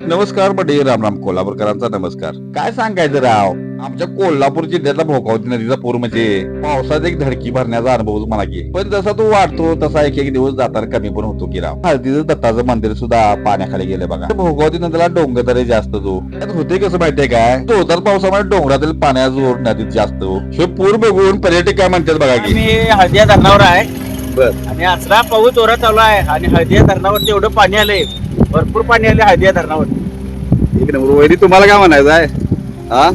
नमस्कार बडे राम राम कोल्हापूरकरांचा नमस्कार. काय सांगायचं राव? आमच्या कोल्हापूर जिल्ह्यातला भोगावती नदीचा पूर म्हणजे पावसात एक धडकी भरण्याचा अनुभव मला की पण जसा तो वाढतो तसा एक एक दिवस जाताना कमी पण होतो की राव. हळदीचं दत्ताचं मंदिर सुद्धा पाण्याखाली गेलं बघा. भोगावती नदीला डोंगर जास्त जो. त्यात होते कसं माहितीये काय? जोरदार पावसामुळे डोंगरातील पाण्याचा जोर नदीत जास्त. हे पूर बघून पर्यटक काय म्हणतात बघा की? आम्ही हळदिया धरणावर आहे. बर. आणि असला पाऊस जोरात चालू आहे आणि हळदिया धरणावरती एवढं पाणी आलंय. भरपूर पाणी आले हळदिया धरणावर एक नंबर. वहिनी तुम्हाला काय म्हणायचं आहे? हा?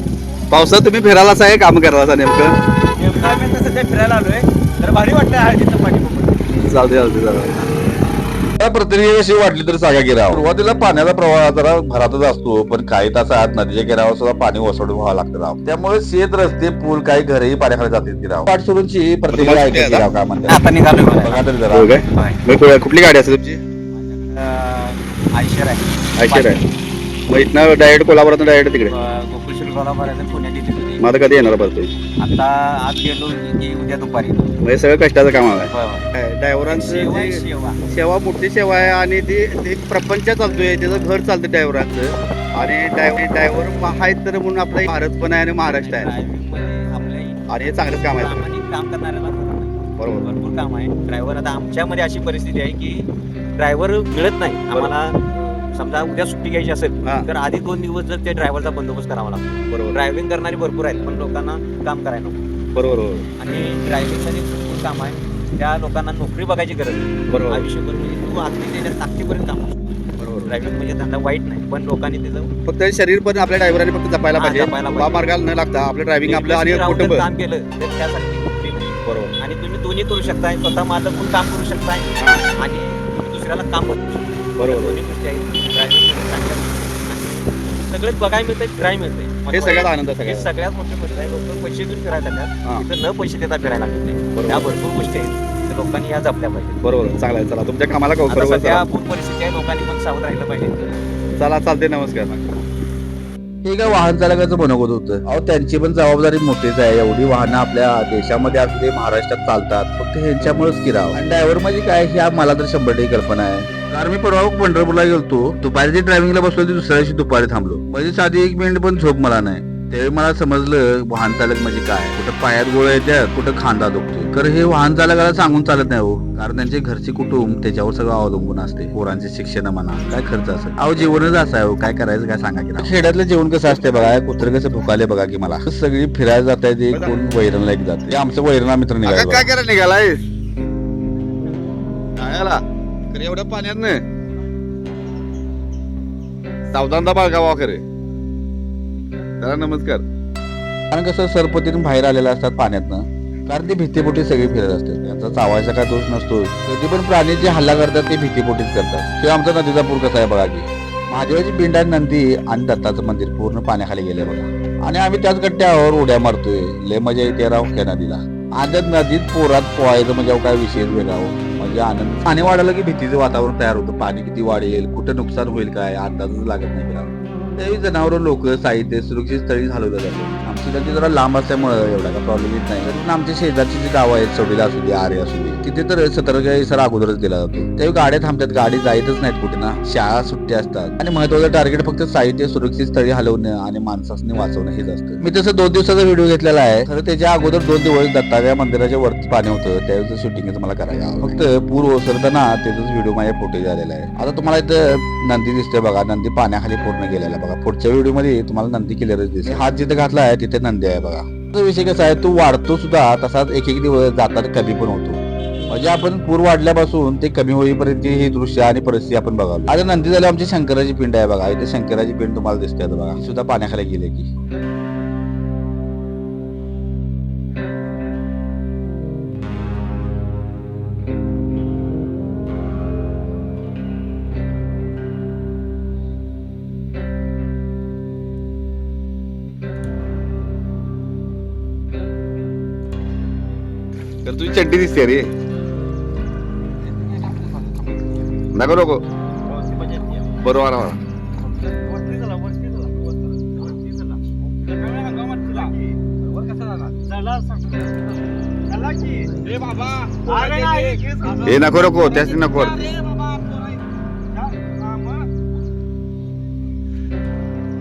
पावसात तुम्ही फिरायलाच आहे काम करायला नेमकं? नेमकं आम्ही आता सध्या फिरायला आलोय. तर भारी वाटलं हळदीचं पाणी बघून. चालते चालते चालते त्या प्रतिक्रिया कशी वाटली तर सांगा की राव. सुरुवातीला पाण्याचा प्रवाह जरा भरातच असतो पण काही तासात नदीच्या किनाऱ्यावर सुद्धा पाणी ओसडून व्हावं लागतं राव. त्यामुळे शेत रस्ते पूल काही घरही पाण्याखाली जातील की राव. पाठ सुरूंची प्रतिक्रिया ऐकायची राव काय म्हणतात. आता निघालोय बघा. तरी जरा. हो काय? मग कुठल्या- कुठली गाडी असते तुमची? आयशर आहे. ऐकशे आहे. मग इथनं डायरेक्ट कोल्हापुरात डायरेक्ट तिकडे पुण्यात मग आता कधी येणार बरं तुम्ही आता आज गेलो की उद्या दुपारी. हे सगळं कष्टाचं काम आहे. सेवा ड्रायव्हरांचं आहे, जे- सेवा. सेवा मोठी सेवा आहे आणि ती ते प्रपंच चालतोय त्याचं घर चालतं ड्रायव्हरांचं. आणि ड्रायव्हर ड्रायव्हर आहेत तर म्हणून आपला भारत पण आहे आणि महाराष्ट्र आहे. ड्रायव्हिंगमध्ये आपल्या आणि हे चांगलंच काम आहे प्रामाणिक काम करणाऱ्याला बरोबर. भरपूर काम आहे. ड्रायव्हर आता आमच्यामध्ये अशी परिस्थिती आहे की ड्रायव्हर मिळत नाही. आम्हाला समजा उद्या सुट्टी घ्यायची असेल हा. तर आधी दोन दिवस जर त्या ड्रायव्हरचा बंदोबस्त करावा लागतो. बरोबर. ड्रायव्हिंग करणारे भरपूर आहेत पण लोकांना काम करायला नको. बरोबर बरोबर. आणि ड्रायव्हिंगसाठी भरपूर काम आहे. त्या लोकांना नोकरी बघायची गरज नाही. बरोबर. आयुष्यभर म्हणजे तू अगदी त्याच्या ताकदीपर्यंत काम बरोबर. ड्रायव्हिंग म्हणजे धंदा वाईट नाही पण लोकांनी त्याचं फक्त शरीर पण आपल्या ड्रायव्हरांनी फक्त जपायला हा, पाहिजे. जपायला पाहिजे. मार्गाला न लागता आपलं ड्रायव्हिंग आपलं आणि कुटुंब. काम केलं तर त्यासाठी ती नोकरी नाही. बरोबर. आणि तुम्ही दोन्ही करू शकताय स्वतः मालक पण काम करू शकताय. आणि तुम्ही दुसऱ्याला काम करू शकता बरोबर. दोन्ही गोष्टी आहेत. ड्रायव्हिंग चांगल्या आणि सगळंच बघायला मिळतंय ड्राय मिळतंय. हे सगळ्यात आनंद हे सगळ्यात सगळ्यात मोठी गोष्ट आहे. लोक पैसे देऊन फिरायला हा. लागतात तिथं न पैसे देता फिरायला लागत नाही बरोबर. भरपूर गोष्टी आहेत. लोकांनी या जपल्या पाहिजे बरोबर चांगला आहे. चला तुमच्या कामाला आता बरोबर सध्या चला. पूर परिस्थिती आहे. लोकांनी पण सावध राहिलं पाहिजे. चला चालते नमस्कार. हे काय वाहन चालकाचं बनवत होतं. अहो त्यांची पण जबाबदारी मोठीच आहे. एवढी वाहनं आपल्या देशामध्ये असू दे महाराष्ट्रात चालतात. फक्त ह्यांच्यामुळेच की राव. आणि ड्रायव्हर म्हणजे काय ह्या मला तर शंभर टक्के कल्पना आहे. कारण मी परवा पंढरपूरला गेलतो. दुपारी ड्रायव्हिंगला बसलो ती दुसऱ्या दिवशी दुपारी थांबलो. म्हणजे साधी एक मिनिट पण झोप मला नाही. त्यावेळी मला समजलं वाहन चालक म्हणजे काय? कुठं पायात गोळ्या येतात कुठं खांदा दुखतोय? तर हे वाहन चालकाला सांगून चालत नाही हो. कारण त्यांचे घरचे कुटुंब त्याच्यावर सगळं अवलंबून असते. पोरांचे शिक्षण म्हणा काय खर्च असेल. अहो जेवणच असं आहे हो. काय करायचं काय सांगा की. खेड्यातलं जेवण कसं असते बघा कुत्र कसं भुकाले बघा की मला. सगळी फिरायला जात आहे कोण वैरणला एक जाते आमचं वैरणा मित्र निघाला काय करायला निघालाय आला खरे एवढ्या पाण्यात नाही. सावधानता बाळगावा हो खरे. त्याला नमस्कार. कारण कसं सरपतीतून बाहेर आलेला असतात पाण्यातनं. कारण ते भीतीपोटी सगळी फिरत असतात त्यांचा चावायचा काय दोष नसतो कधी पण प्राणी जे हल्ला करतात ते भीतीपोटीच करतात. किंवा आमचा नदीचा पूर कसा आहे बघा की. महादेवाची पिंड नंदी आणि दत्ताचं मंदिर पूर्ण पाण्याखाली गेले बघा. आणि आम्ही त्याच गट्ट्यावर उड्या मारतोय. लय मजा येते राव त्या नदीला. आणि नदीत पोरात पोहायचं म्हणजे काय विशेष वेगळा हो. म्हणजे आनंद. पाणी वाढायला की भीतीचं वातावरण तयार होतं? पाणी किती वाढेल? कुठं नुकसान होईल काय? अंदाजच लागत नाही त्यावेळी जनावर लोक साहित्य सुरक्षित स्थळी घालवलं जातं आमची ती जरा लांब असल्यामुळे एवढा का प्रॉब्लेम येत नाही. पण आमच्या शेजारची जी गावं आहेत चौडीला असू दे आरे असू दे तिथे तर सतर्क सर अगोदरच दिला जातो. त्यावेळी गाड्या थांबतात गाडी जायतच नाहीत कुठे ना. शाळा सुट्ट्या असतात. आणि महत्वाचं टार्गेट फक्त साहित्य सुरक्षित स्थळी हलवणं आणि माणसाने वाचवणं हेच असतं. मी तसं दोन दिवसाचा व्हिडिओ घेतलेला आहे. खरं त्याच्या अगोदर दोन दिवस दत्ताव्या मंदिराच्या वरती पाणी होतं. त्यावेळेस शूटिंगच मला करायला फक्त पूर ओसरताना त्याचाच व्हिडिओ माझ्या फुटेज आलेला आहे. आता तुम्हाला इथं नंदी दिसते बघा. नंदी पाण्याखाली पूर्ण गेलेला बघा. पुढच्या व्हिडिओमध्ये तुम्हाला नंदी क्लिअरच दिसते हात जिथे घातला आहे तिथे नंदी आहे बघा. तो विषय कसा आहे तो वाढतो सुद्धा तसाच एक एक दिवस जाताना कमी पण होतो. म्हणजे आपण पूर वाढल्यापासून ते कमी होईपर्यंत ही दृश्य आणि परिस्थिती आपण बघालो. आता नंदी झाली आमची शंकराची पिंड आहे बघा. इथे शंकराची पिंड तुम्हाला दिसते बघा. सुद्धा पाण्याखाली गेले की. तर तुझी चड्डी दिसते रे. नको नको. बरोबर. हे नको नको. त्याच नको.